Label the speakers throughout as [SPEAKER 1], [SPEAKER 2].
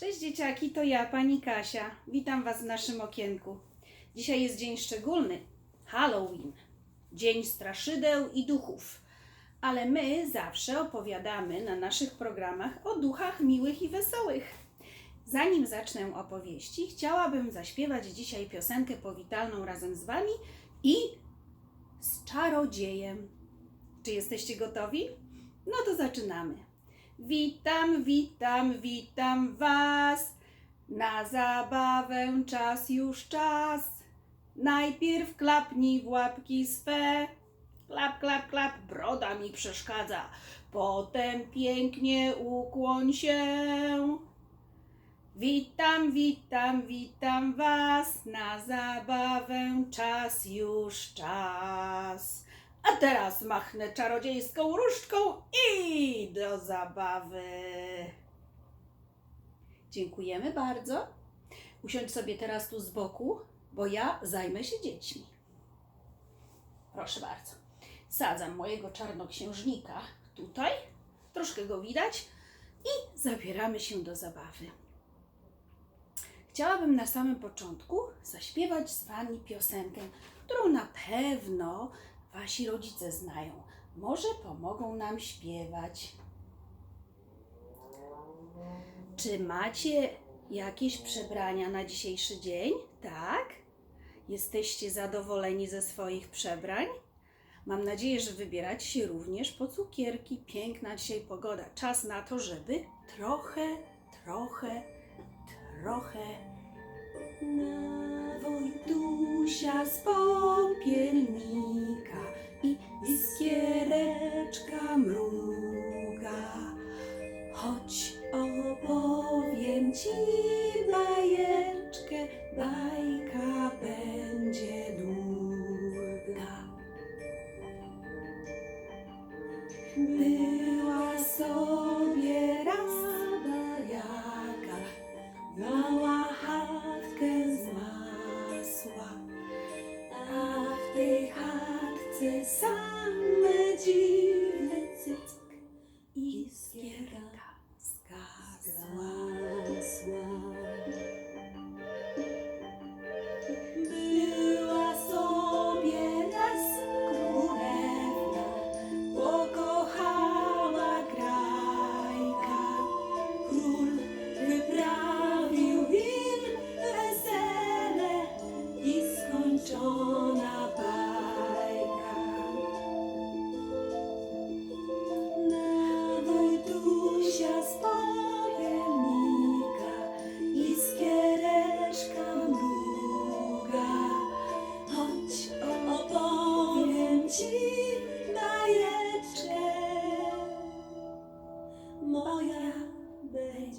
[SPEAKER 1] Cześć dzieciaki, to ja, pani Kasia. Witam Was w naszym okienku. Dzisiaj jest dzień szczególny Halloween Dzień straszydeł i duchów. Ale my zawsze opowiadamy na naszych programach o duchach miłych i wesołych. Zanim zacznę opowieści, chciałabym zaśpiewać dzisiaj piosenkę powitalną razem z Wami i z czarodziejem. Czy jesteście gotowi? No to zaczynamy. Witam, witam, witam Was. Na zabawę czas już czas. Najpierw klapnij w łapki swe. Klap, klap, klap, broda mi przeszkadza. Potem pięknie ukłoń się. Witam, witam, witam Was. Na zabawę czas już czas. A teraz machnę czarodziejską różdżką i do zabawy. Dziękujemy bardzo. Usiądź sobie teraz tu z boku, bo ja zajmę się dziećmi. Proszę bardzo. Sadzam mojego czarnoksiężnika tutaj. Troszkę go widać. I zabieramy się do zabawy. Chciałabym na samym początku zaśpiewać z Wami piosenkę, którą na pewno Wasi rodzice znają. Może pomogą nam śpiewać. Czy macie jakieś przebrania na dzisiejszy dzień? Tak? Jesteście zadowoleni ze swoich przebrań? Mam nadzieję, że wybieracie się również po cukierki. Piękna dzisiaj pogoda. Czas na to, żeby trochę, trochę, trochę na Wojtusia z popielnika i iskiereczka mruga. Chodź opowiem ci bajeczkę, bajka będzie długa. Była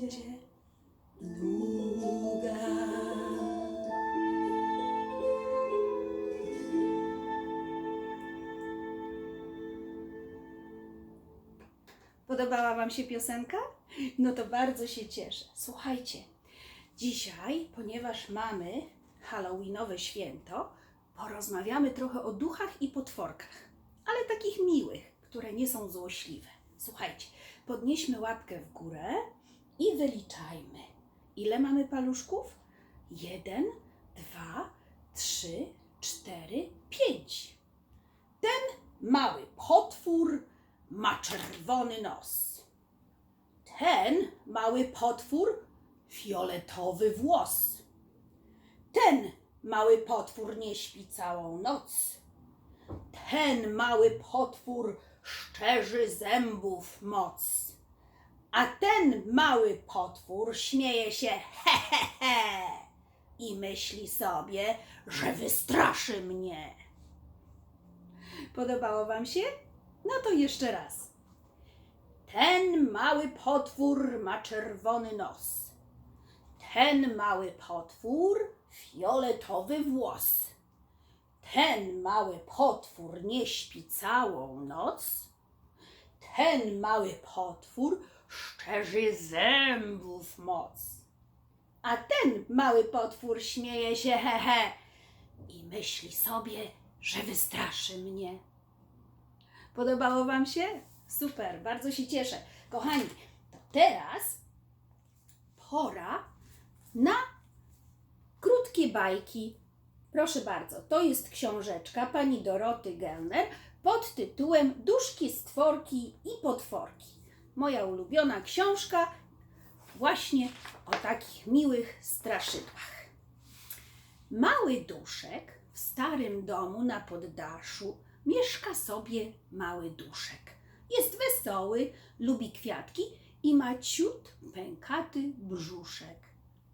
[SPEAKER 1] będzie długa. Podobała Wam się piosenka? No to bardzo się cieszę. Słuchajcie, dzisiaj, ponieważ mamy Halloweenowe święto, porozmawiamy trochę o duchach i potworkach, ale takich miłych, które nie są złośliwe. Słuchajcie, podnieśmy łapkę w górę i wyliczajmy. Ile mamy paluszków? Jeden, dwa, trzy, cztery, pięć. Ten mały potwór ma czerwony nos. Ten mały potwór fioletowy włos. Ten mały potwór nie śpi całą noc. Ten mały potwór szczerzy zębów moc. A ten mały potwór śmieje się he he he i myśli sobie, że wystraszy mnie. Podobało Wam się? No to jeszcze raz. Ten mały potwór ma czerwony nos. Ten mały potwór fioletowy włos. Ten mały potwór nie śpi całą noc. Ten mały potwór szczerzy zębów moc. A ten mały potwór śmieje się he he i myśli sobie, że wystraszy mnie. Podobało Wam się? Super, bardzo się cieszę. Kochani, to teraz pora bajki. Proszę bardzo, to jest książeczka pani Doroty Gelner pod tytułem Duszki, stworki i potworki. Moja ulubiona książka właśnie o takich miłych straszydłach. Mały duszek w starym domu na poddaszu mieszka sobie mały duszek. Jest wesoły, lubi kwiatki i ma ciut pękaty brzuszek.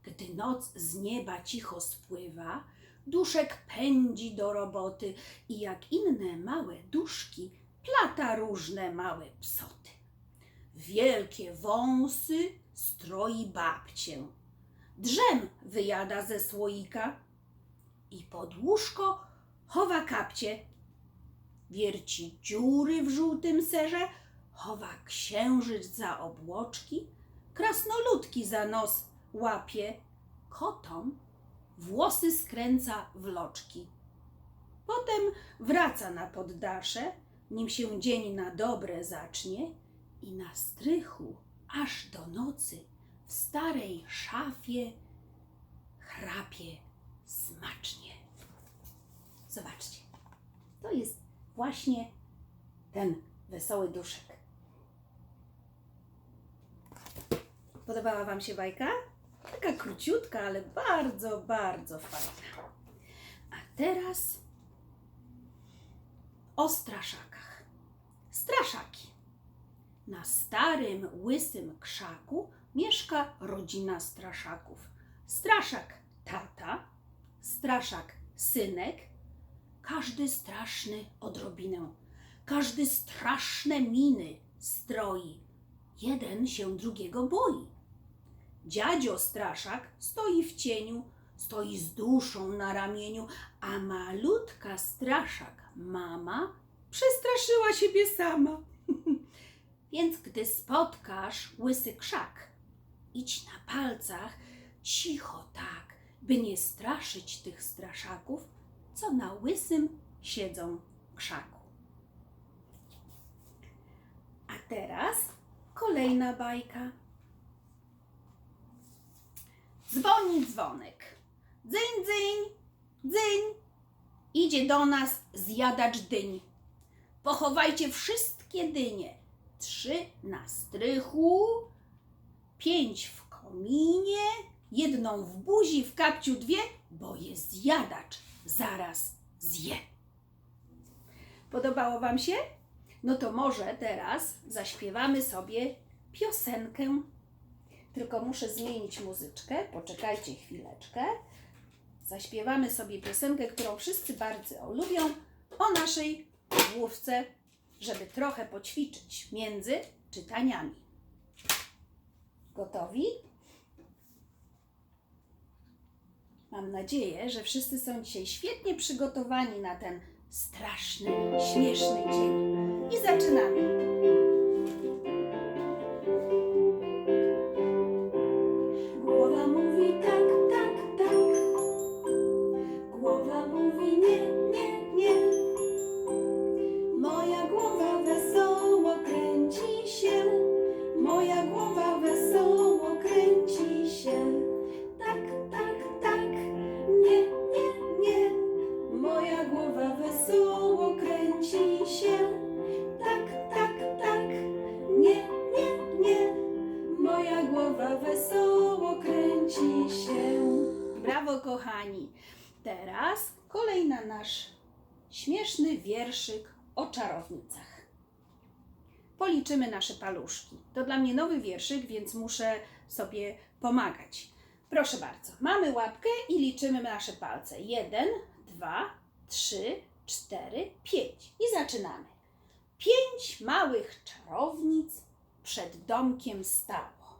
[SPEAKER 1] Gdy noc z nieba cicho spływa, duszek pędzi do roboty i jak inne małe duszki plata różne małe psoty. Wielkie wąsy stroi babcię, drzem wyjada ze słoika i pod łóżko chowa kapcie. Wierci dziury w żółtym serze, chowa księżyc za obłoczki, krasnoludki za nos łapie, kotom włosy skręca w loczki. Potem wraca na poddasze, nim się dzień na dobre zacznie i na strychu aż do nocy w starej szafie chrapie smacznie. Zobaczcie, to jest właśnie ten wesoły duszek. Podobała Wam się bajka? Taka króciutka, ale bardzo, bardzo fajna. A teraz o straszakach. Straszaki. Na starym, łysym krzaku mieszka rodzina straszaków. Straszak tata, straszak synek, każdy straszny odrobinę, każdy straszne miny stroi. Jeden się drugiego boi. Dziadzio straszak stoi w cieniu, stoi z duszą na ramieniu, a malutka straszak mama przestraszyła siebie sama. Więc gdy spotkasz łysy krzak, idź na palcach cicho tak, by nie straszyć tych straszaków, co na łysym siedzą krzaku. A teraz kolejna bajka. Dzwoni dzwonek. Dzyń, dzyń, dzyń. Idzie do nas zjadacz dyń. Pochowajcie wszystkie dynie. Trzy na strychu, pięć w kominie, jedną w buzi, w kapciu dwie, bo jest zjadacz, zaraz zje. Podobało Wam się? No to może teraz zaśpiewamy sobie piosenkę. Tylko muszę zmienić muzyczkę. Poczekajcie chwileczkę. Zaśpiewamy sobie piosenkę, którą wszyscy bardzo lubią, o naszej główce, żeby trochę poćwiczyć między czytaniami. Gotowi? Mam nadzieję, że wszyscy są dzisiaj świetnie przygotowani na ten straszny, śmieszny dzień. I zaczynamy. Policzymy nasze paluszki. To dla mnie nowy wierszyk, więc muszę sobie pomagać. Proszę bardzo, mamy łapkę i liczymy nasze palce. Jeden, dwa, trzy, cztery, pięć. I zaczynamy. Pięć małych czarownic przed domkiem stało.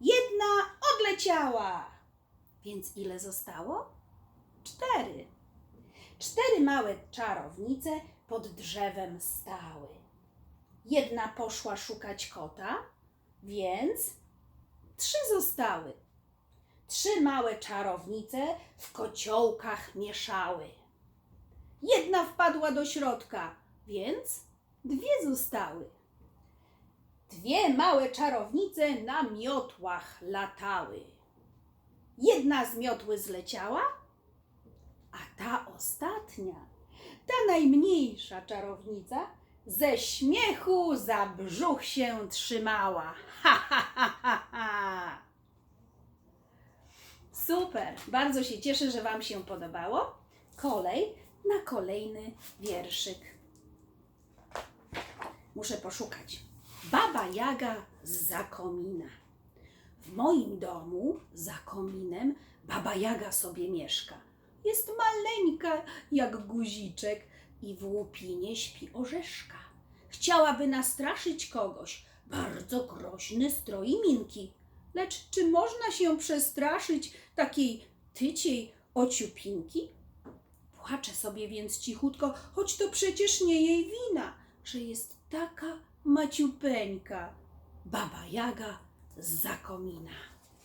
[SPEAKER 1] Jedna odleciała. Więc ile zostało? Cztery. Cztery małe czarownice pod drzewem stały. Jedna poszła szukać kota, więc trzy zostały. Trzy małe czarownice w kociołkach mieszały. Jedna wpadła do środka, więc dwie zostały. Dwie małe czarownice na miotłach latały. Jedna z miotły zleciała, A ta ostatnia, ta najmniejsza czarownica, ze śmiechu za brzuch się trzymała. Ha, ha, ha, ha, ha. Super, bardzo się cieszę, że Wam się podobało. Kolej na kolejny wierszyk. Muszę poszukać. Baba Jaga z Zakomina. W moim domu za kominem Baba Jaga sobie mieszka. Jest maleńka jak guziczek i w łupinie śpi orzeszka. Chciałaby nastraszyć kogoś, bardzo groźny stroi minki. Lecz czy można się przestraszyć takiej tyciej ociupinki? Płacze sobie więc cichutko, choć to przecież nie jej wina, że jest taka maciupeńka. Baba Jaga z Zakomina.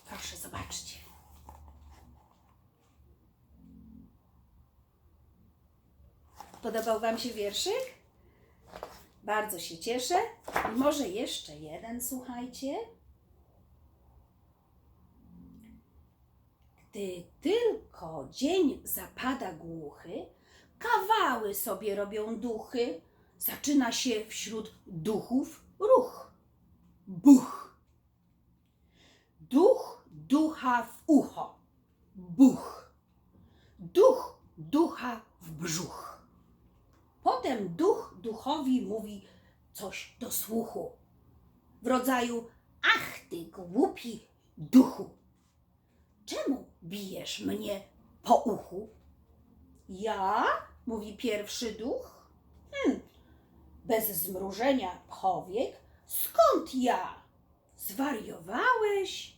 [SPEAKER 1] Proszę, zobaczcie. Podobał Wam się wierszyk? Bardzo się cieszę. I może jeszcze jeden, słuchajcie. Gdy tylko dzień zapada głuchy, kawały sobie robią duchy, zaczyna się wśród duchów ruch. Buch. Duch ducha w ucho. Buch. Duch ducha w brzuch. Potem duch duchowi mówi coś do słuchu. W rodzaju: Ach, ty głupi duchu, czemu bijesz mnie po uchu? Ja? mówi pierwszy duch. Hm, bez zmrużenia powiek, skąd ja? Zwariowałeś?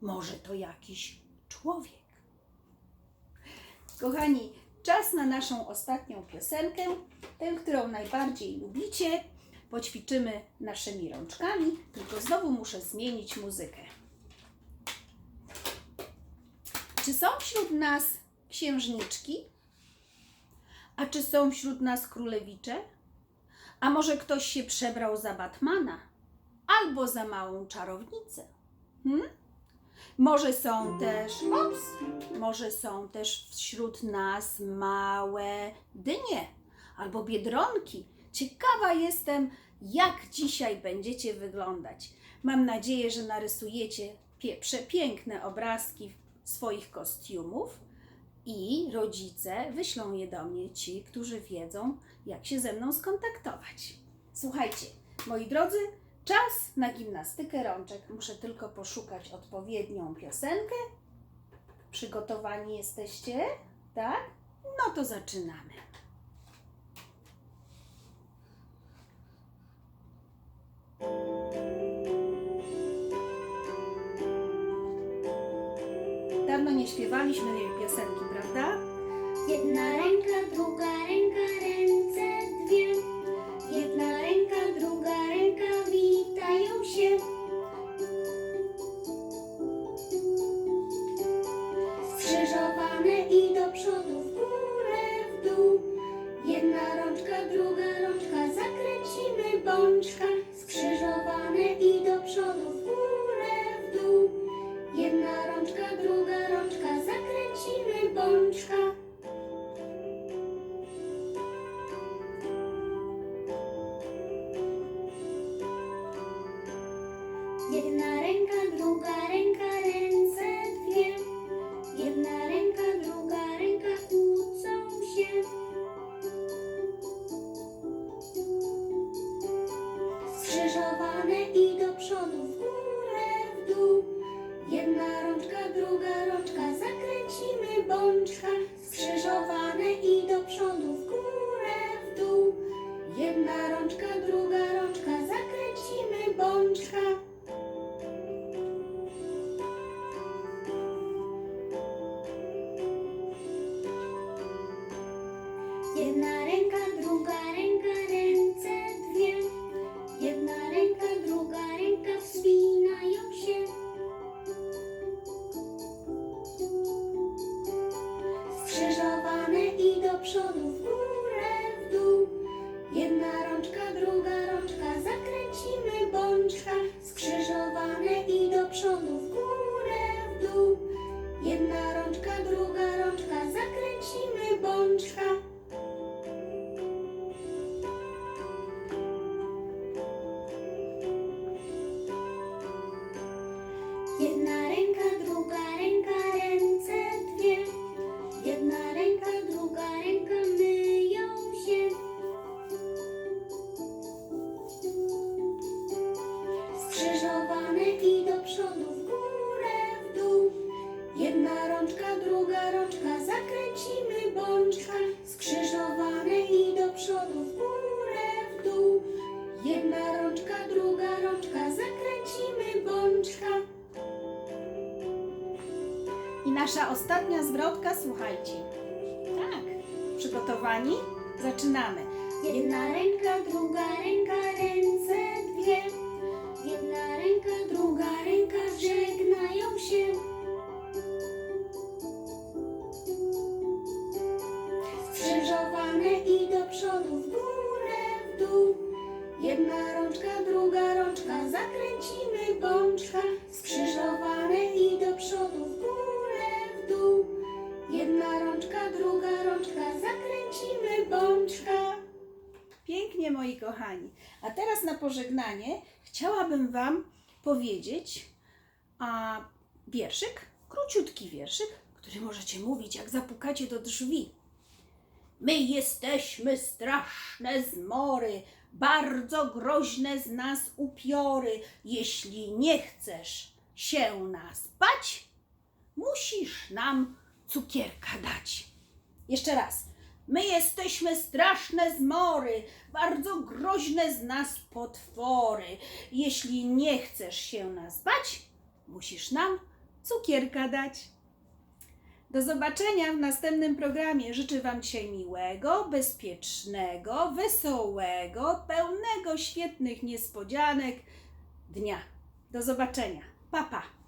[SPEAKER 1] Może to jakiś człowiek. Kochani, czas na naszą ostatnią piosenkę, tę, którą najbardziej lubicie. Poćwiczymy naszymi rączkami, tylko znowu muszę zmienić muzykę. Czy są wśród nas księżniczki? A czy są wśród nas królewicze? A może ktoś się przebrał za Batmana albo za małą czarownicę? Hmm? Może są też, ops, może są też wśród nas małe dynie albo biedronki. Ciekawa jestem, jak dzisiaj będziecie wyglądać. Mam nadzieję, że narysujecie przepiękne obrazki swoich kostiumów i rodzice wyślą je do mnie, ci, którzy wiedzą, jak się ze mną skontaktować. Słuchajcie, moi drodzy, czas na gimnastykę rączek. Muszę tylko poszukać odpowiednią piosenkę. Przygotowani jesteście? Tak? No to zaczynamy. Dawno nie śpiewaliśmy tej piosenki, prawda?
[SPEAKER 2] Jedna ręka, druga ręka, ręce dwie. Jedna ręka, druga ręka, 天 Jedna ręka, I
[SPEAKER 1] nasza ostatnia zwrotka, słuchajcie. Tak. Przygotowani? Zaczynamy.
[SPEAKER 2] Jedna ręka, druga ręka, ręce dwie. Jedna ręka, druga ręka, żegnają się. Skrzyżowane i do przodu, w górę, w dół. Jedna rączka, druga rączka, zakręcimy bączka.
[SPEAKER 1] Pięknie, moi kochani. A teraz na pożegnanie chciałabym Wam powiedzieć a, wierszyk, króciutki wierszyk, który możecie mówić, jak zapukacie do drzwi. My jesteśmy straszne zmory, bardzo groźne z nas upiory. Jeśli nie chcesz się nas bać, musisz nam cukierka dać. Jeszcze raz. My jesteśmy straszne zmory, bardzo groźne z nas potwory. Jeśli nie chcesz się nas bać, musisz nam cukierka dać. Do zobaczenia w następnym programie. Życzę Wam dzisiaj miłego, bezpiecznego, wesołego, pełnego świetnych niespodzianek dnia. Do zobaczenia. Pa, pa.